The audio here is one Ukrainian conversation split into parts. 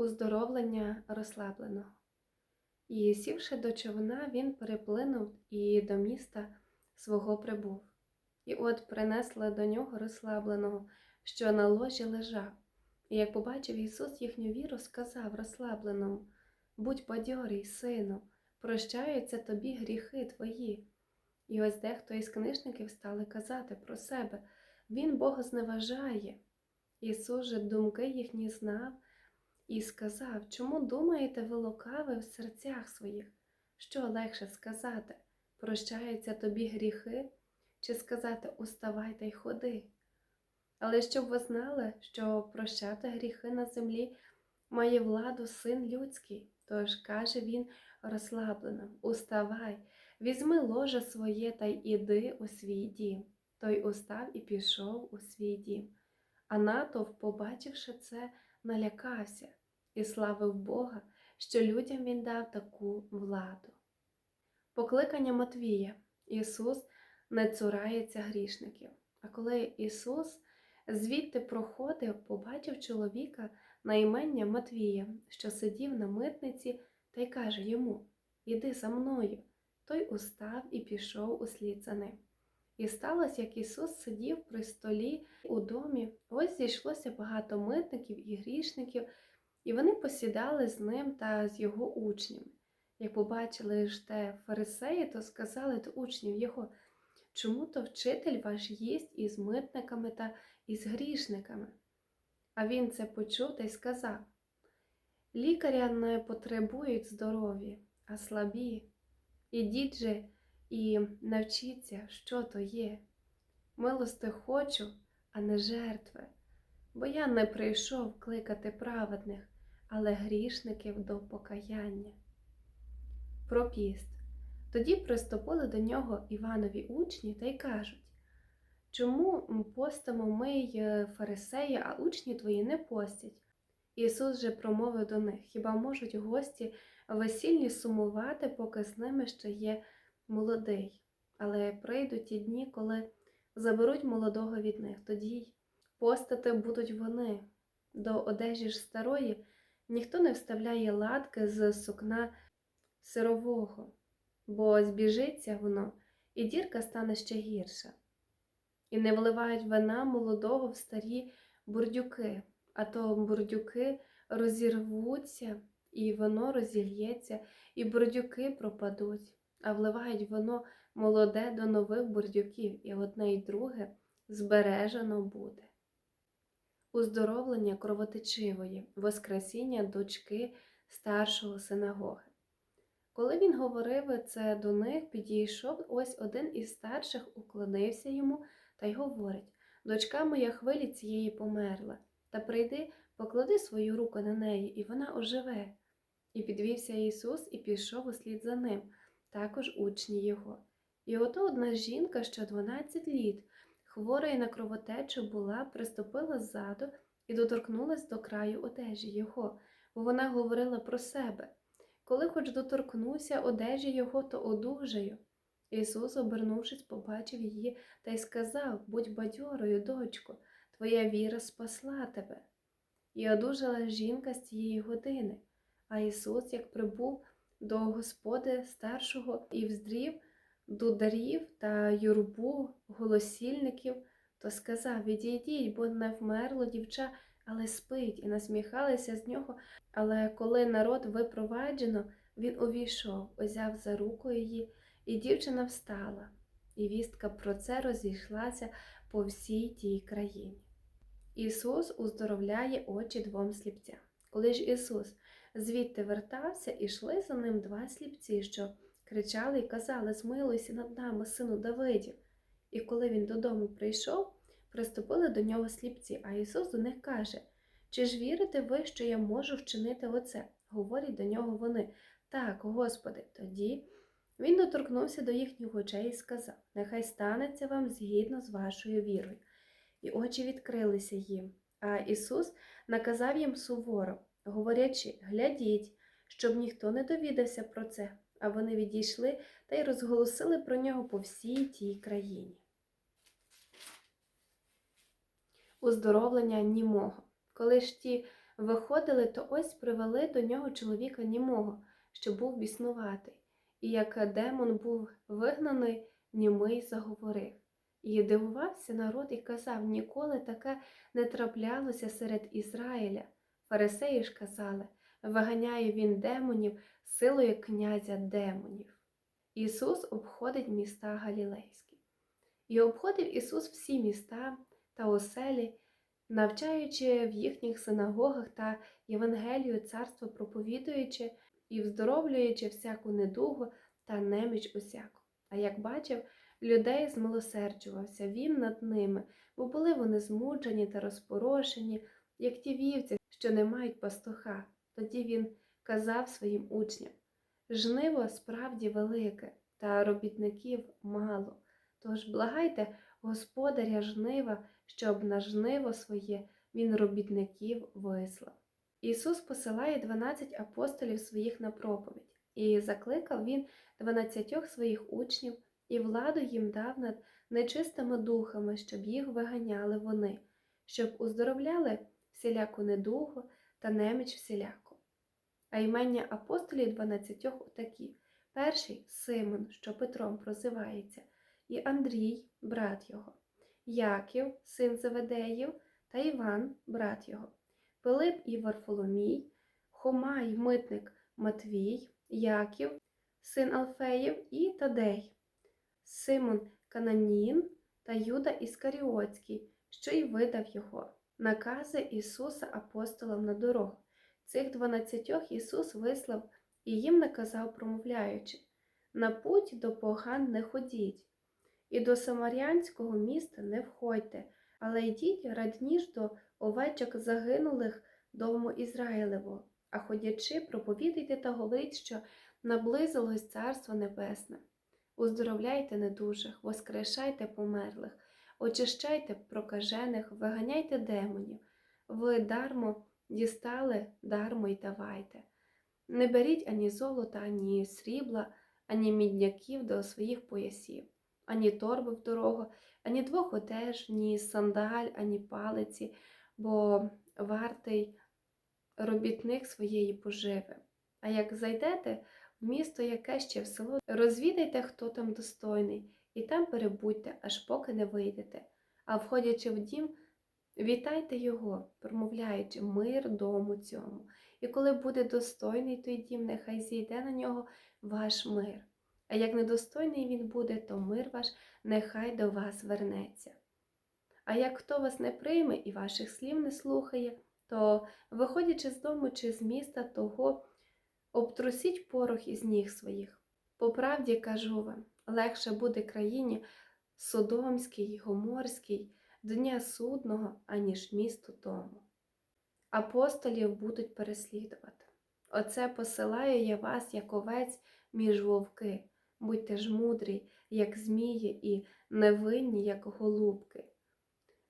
Уздоровлення розслабленого. І сівши до човна, він переплинув і до міста свого прибув. І от принесли до нього розслабленого, що на ложі лежав. І як побачив Ісус їхню віру, сказав розслабленому: Будь бадьорий, сину, прощаються тобі гріхи твої. І ось дехто із книжників стали казати про себе Він Бога зневажає. Ісус же думки їхні знав і сказав, чому думаєте ви лукаве в серцях своїх? Що легше сказати, прощаються тобі гріхи, чи сказати уставай та й ходи? Але щоб ви знали, що прощати гріхи на землі має владу син людський, тож каже він розслаблено: Уставай, візьми ложе своє та й іди у свій дім. Той устав і пішов у свій дім. А натовп, побачивши це, налякався і славив Бога, що людям він дав таку владу. Покликання Матвія Ісус не цурається грішників. А коли Ісус звідти проходив, побачив чоловіка на імення Матвія, що сидів на митниці, та й каже йому: Іди за мною. Той устав і пішов услід за ним. І сталося, як Ісус сидів при столі у домі, ось зійшлося багато митників і грішників, і вони посідали з ним та з його учнями. Як побачили ж те фарисеї, то сказали до учнів його, чому то вчитель ваш їсть із митниками та із грішниками? А він це почув та й сказав: Лікаря не потребують здорові, а слабі. Ідіть же і навчіться, що то є. Милости хочу, а не жертви, бо я не прийшов кликати праведних, але грішників до покаяння. Про піст. Тоді приступили до нього Іванові учні та й кажуть Чому постимо ми й фарисеї, а учні твої не постять? Ісус же промовив до них хіба можуть гості весільні сумувати, поки з ними ще є молодий, але прийдуть ті дні, коли заберуть молодого від них, тоді постати будуть вони. До одежі ж старої ніхто не вставляє латки з сукна сирового, бо збіжиться воно, і дірка стане ще гірша. І не вливають вина молодого в старі бурдюки, а то бурдюки розірвуться, і воно розільється, і бурдюки пропадуть, а вливають воно молоде до нових бурдюків, і одне й друге збережено буде. Уздоровлення кровотечивої, Воскресіння дочки старшого синагоги. Коли він говорив це до них, підійшов ось один із старших, уклонився йому та й говорить Дочка моя хвилі цієї померла, та прийди, поклади свою руку на неї, і вона оживе. І підвівся Ісус і пішов услід за ним, також учні його. І ото одна жінка, що 12 літ, хвора й на кровотечу була, приступила ззаду і доторкнулась до краю одежі його, бо вона говорила про себе. Коли хоч доторкнуся одежі його, то одужаю. Ісус, обернувшись, побачив її та й сказав Будь бадьорою, дочко, твоя віра спасла тебе. І одужала жінка з цієї години. А Ісус, як прибув до Господи старшого і вздрів дударів та юрбу голосільників, то сказав Відійдіть, бо не вмерло дівча, але спить, і насміхалися з нього. Але коли народ випроваджено, він увійшов, узяв за руку її, і дівчина встала, і вістка про це розійшлася по всій тій країні. Ісус уздоровляє очі двом сліпцям. Коли ж Ісус звідти вертався, ішли за ним два сліпці, що кричали і казали Змилуйся над нами, сину Давидів. І коли він додому прийшов, приступили до нього сліпці, а Ісус до них каже Чи ж вірите ви, що я можу вчинити оце? Говорять до нього вони. Так, Господи, тоді він доторкнувся до їхніх очей і сказав: Нехай станеться вам згідно з вашою вірою. І очі відкрилися їм. А Ісус наказав їм суворо, говорячи, глядіть, щоб ніхто не довідався про це, а вони відійшли та й розголосили про нього по всій тій країні. Уздоровлення німого. Коли ж ті виходили, то ось привели до нього чоловіка німого, що був біснуватий. І як демон був вигнаний, німий заговорив. І дивувався народ і казав, ніколи таке не траплялося серед Ізраїля. Фарисеї ж казали, виганяє він демонів силою князя демонів. Ісус обходить міста Галілейські. І обходив Ісус всі міста та оселі, навчаючи в їхніх синагогах та Євангелію царство проповідуючи і вздоровлюючи всяку недугу та неміч усяку. А як бачив, людей змилосерджувався він над ними, бо були вони змучені та розпорошені, як ті вівці, що не мають пастуха. Тоді він казав своїм учням жниво справді велике, та робітників мало. Тож благайте господаря жнива, щоб на жниво своє він робітників вислав. Ісус посилає 12 апостолів своїх на проповідь, і закликав Він дванадцятьох своїх учнів і владу їм дав над нечистими духами, щоб їх виганяли вони, щоб уздоровляли всіляку недугу та неміч всіляку. А імення апостолів дванадцятьох отакі. Перший Симон, що Петром прозивається, і Андрій, брат його, Яків, син Заведеїв, та Іван, брат його, Пилип і Варфоломій, Хома й митник Матвій, Яків, син Алфеїв і Тадей, Симон Кананін та Юда Іскаріотський, що й видав його, накази Ісуса апостолам на дорогу. Цих дванадцятьох Ісус вислав і їм наказав, промовляючи на путь до поган не ходіть, і до самарянського міста не входьте, але йдіть радніш до овечок загинулих дому Ізраїлевого, а ходячи, проповідайте та говоріть, що наблизилось Царство Небесне. Уздоровляйте недужих, воскрешайте померлих, очищайте прокажених, виганяйте демонів. Ви дармо дістали, дармо й давайте. Не беріть ані золота, ані срібла, ані мідняків до своїх поясів, ані торби в дорогу, ані двох одеж, ні сандаль, ані палиці, бо вартий робітник своєї поживи. А як зайдете в місто яке ще в село, розвідайте, хто там достойний, і там перебудьте, аж поки не вийдете. А входячи в дім, вітайте його, промовляючи мир дому цьому. І коли буде достойний той дім, нехай зійде на нього ваш мир. А як недостойний він буде, то мир ваш нехай до вас вернеться. А як хто вас не прийме і ваших слів не слухає, то, виходячи з дому чи з міста, того обтрусіть порох із ніг своїх. По правді кажу вам, легше буде країні Содомській, Гоморській, дня судного, аніж місту тому. Апостолів будуть переслідувати. Оце посилаю я вас, як овець, між вовки. Будьте ж мудрі, як змії, і невинні, як голубки.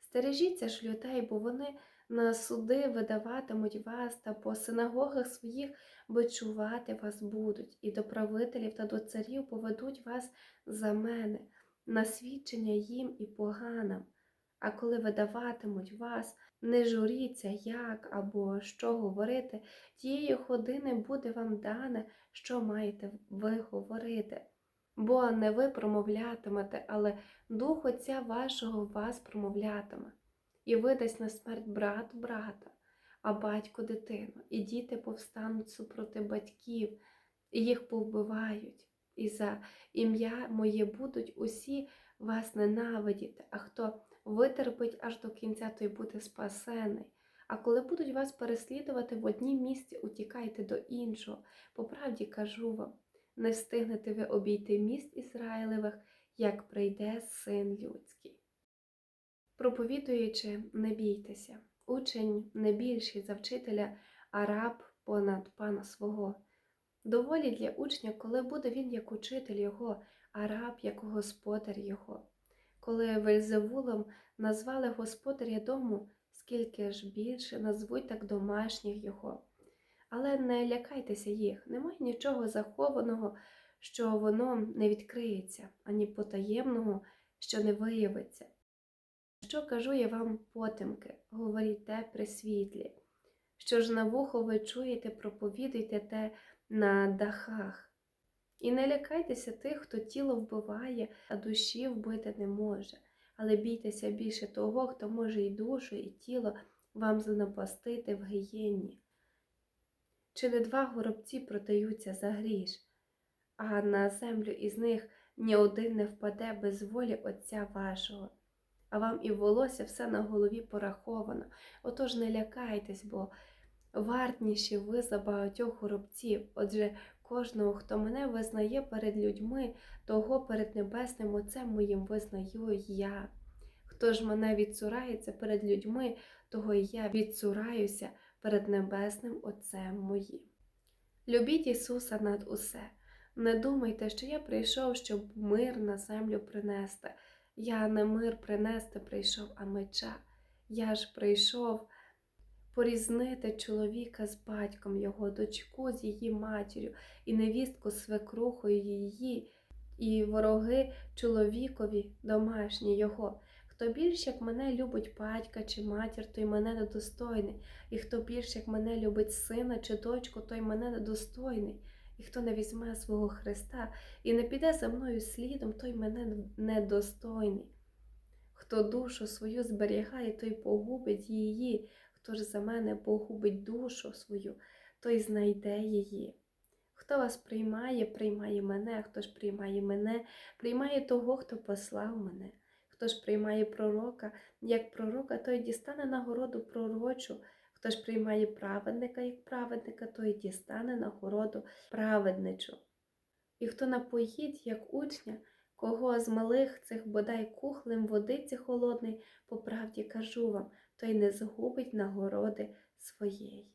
Стережіться ж людей, бо вони на суди видаватимуть вас та по синагогах своїх бичувати вас будуть, і до правителів та до царів поведуть вас за мене, на свідчення їм і поганам. А коли видаватимуть вас, не журіться, як або що говорити, тієї години буде вам дане, що маєте ви говорити. Бо не ви промовлятимете, але Дух Отця вашого вас промовлятиме, і видасть на смерть брат брата, а батько дитину, і діти повстануть супроти батьків, і їх повбивають, і за ім'я моє будуть усі вас ненавидіти, а хто витерпить аж до кінця, той буде спасений. А коли будуть вас переслідувати в однім місці, утікайте до іншого. По правді кажу вам, не встигнете ви обійти міст Ізраїлевих, як прийде син людський. Проповідуючи, не бійтеся, учень не більший за вчителя, а раб понад пана свого. Доволі для учня, коли буде він як учитель його, а раб як господар його. Коли Вельзевулом назвали господаря дому, скільки ж більше назвуть так домашніх його. Але не лякайтеся їх, немає нічого захованого, що воно не відкриється, ані потаємного, що не виявиться. Що кажу я вам потемки, говоріть те при світлі, Що ж на вухо ви чуєте, проповідуйте те на дахах. І не лякайтеся тих, хто тіло вбиває, а душі вбити не може. Але бійтеся більше того, хто може і душу, і тіло вам занапастити в гієнні. Чи не два горобці продаються за гріш, а на землю із них ні один не впаде без волі Отця вашого, а вам і волосся все на голові пораховано. Отож не лякайтесь, бо вартніші ви за багатьох горобців. Отже, кожного, хто мене визнає перед людьми, того перед небесним Отцем моїм визнаю я. Хто ж мене відцурається перед людьми, того і я відцураюся перед небесним Отцем моїм. Любіть Ісуса над усе. Не думайте, що я прийшов, щоб мир на землю принести. Я не мир принести прийшов, а меча. Я ж прийшов порізнити чоловіка з батьком його, дочку з її матір'ю, і невістку з свекрухою її, і вороги чоловікові домашні його. Хто більш як мене любить батька чи матір, той мене недостойний, і хто більш як мене любить сина чи дочку, той мене недостойний. І хто не візьме свого Христа і не піде за мною слідом, той мене недостойний. Хто душу свою зберігає, той погубить її, хто ж за мене погубить душу свою, той знайде її. Хто вас приймає, приймає мене, хто ж приймає мене, приймає того, хто послав мене. Хто ж приймає пророка, як пророка, той дістане нагороду пророчу. Хто ж приймає праведника як праведника, той дістане нагороду праведничу. І хто напоїть, як учня, кого з малих цих бодай кухлем водиці холодний, по правді кажу вам, той не згубить нагороди своєї.